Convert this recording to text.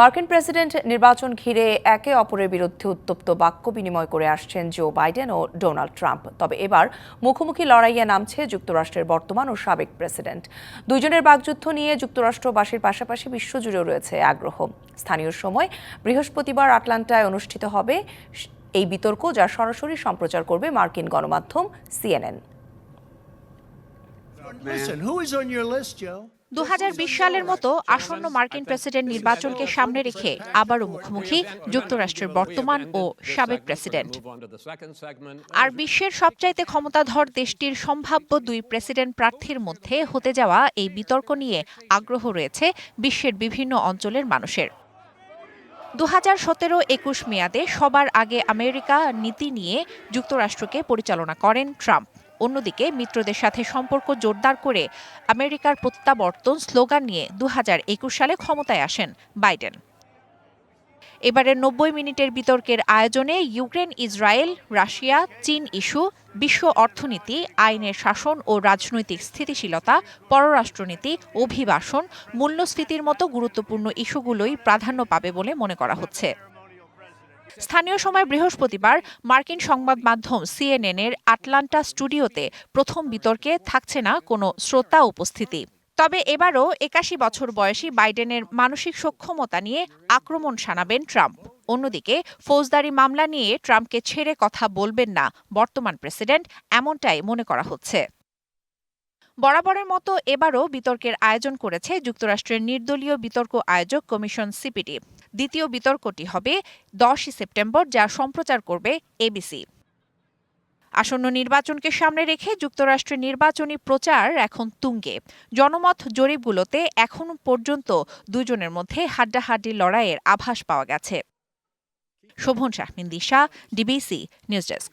মার্কিন প্রেসিডেন্ট নির্বাচন ঘিরে একে অপরের বিরুদ্ধে উত্তপ্ত বাক্য বিনিময় করে আসছেন জো বাইডেন ও ডোনাল্ড ট্রাম্প। তবে এবার মুখোমুখি লড়াইয়ে নামছে যুক্তরাষ্ট্রের বর্তমান ও সাবেক প্রেসিডেন্ট। দুইজনের বাকযুদ্ধ নিয়ে যুক্তরাষ্ট্রবাসীর পাশাপাশি বিশ্বজুড়েও রয়েছে আগ্রহ। স্থানীয় সময় বৃহস্পতিবার আটলান্টায় অনুষ্ঠিত হবে এই বিতর্ক যা সরাসরি সম্প্রচার করবে মার্কিন গণমাধ্যম CNN. Listen, who is on your list, Joe? দু হাজার বিশ সালের মতো আসন্ন মার্কিন প্রেসিডেন্ট নির্বাচনকে সামনে রেখে আবারও মুখোমুখি যুক্তরাষ্ট্রের বর্তমান ও সাবেক প্রেসিডেন্ট। আর বিশ্বের সবচাইতে ক্ষমতাধর দেশটির সম্ভাব্য দুই প্রেসিডেন্ট প্রার্থীর মধ্যে হতে যাওয়া এই বিতর্ক নিয়ে আগ্রহ রয়েছে বিশ্বের বিভিন্ন অঞ্চলের মানুষের। দু হাজার সতেরো একুশ মেয়াদে সবার আগে আমেরিকা নীতি নিয়ে যুক্তরাষ্ট্রকে পরিচালনা করেন ট্রাম্প। অন্যদিকে মিত্রদের সাথে সম্পর্ক জোরদার করে আমেরিকার প্রত্যাবর্তন স্লোগান নিয়ে দু হাজার একুশ সালে ক্ষমতায় আসেন বাইডেন। এবারের নব্বই মিনিটের বিতর্কের আয়োজনে ইউক্রেন, ইসরায়েল, রাশিয়া, চীন ইস্যু, বিশ্ব অর্থনীতি, আইনের শাসন ও রাজনৈতিক স্থিতিশীলতা, পররাষ্ট্রনীতি, অভিবাসন, মূল্যস্ফীতির মতো গুরুত্বপূর্ণ ইস্যুগুলোই প্রাধান্য পাবে বলে মনে করা হচ্ছে। স্থানীয় সময় বৃহস্পতিবার মার্কিন সংবাদ মাধ্যম সিএনএন এর আটলান্টা স্টুডিওতে প্রথম বিতর্কে থাকছে না কোনো শ্রোতা উপস্থিতি। তবে এবারও একাশি বছর বয়সী বাইডেনের মানসিক সক্ষমতা নিয়ে আক্রমণ শানাবেন ট্রাম্প। অন্যদিকে, ফৌজদারি মামলা নিয়ে ট্রাম্পকে ছেড়ে কথা বলবেন না বর্তমান প্রেসিডেন্ট, এমনটাই মনে করা হচ্ছে। বরাবরের মতো এবারও বিতর্কের আয়োজন করেছে যুক্তরাষ্ট্রের নির্দলীয় বিতর্ক আয়োজক কমিশন সিপিডি। দ্বিতীয় বিতর্কটি হবে দশই সেপ্টেম্বর, যা সম্প্রচার করবে এবিসি আসন্ন নির্বাচনকে সামনে রেখে যুক্তরাষ্ট্রের নির্বাচনী প্রচার এখন তুঙ্গে। জনমত জরিপগুলোতে এখন পর্যন্ত দুজনের মধ্যে হাড্ডাহাড্ডি লড়াইয়ের আভাস পাওয়া গেছে। Shovon Shahmin Disha, DBC news desk.